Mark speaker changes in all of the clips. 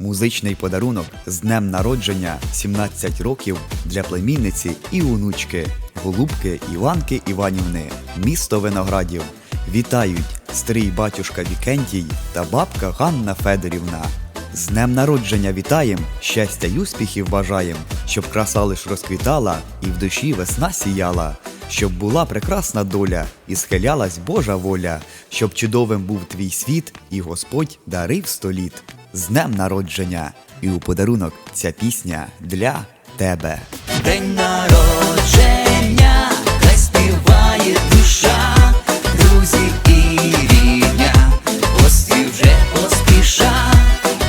Speaker 1: Музичний подарунок з днем народження 17 років для племінниці і онучки, голубки Іванки Іванівни, місто Виноградів. Вітають стрій батюшка Вікентій та бабка Ганна Федорівна. З днем народження вітаєм, щастя й успіхів бажаєм, щоб краса лиш розквітала і в душі весна сіяла, щоб була прекрасна доля і схилялась Божа воля, щоб чудовим був твій світ, і Господь дарив століт. З днем народження, і у подарунок ця пісня для тебе.
Speaker 2: День народження, хай співає душа, друзі і рідня, гості вже поспіша.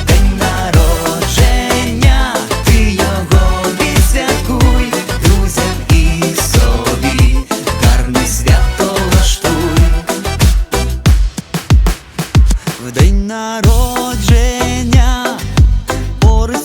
Speaker 2: День народження, ти його відсвяткуй, друзям і собі, гарне свято влаштуй. В день народження,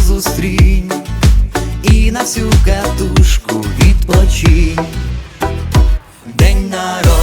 Speaker 2: зустрінь і на всю катушку відпочинь. День народження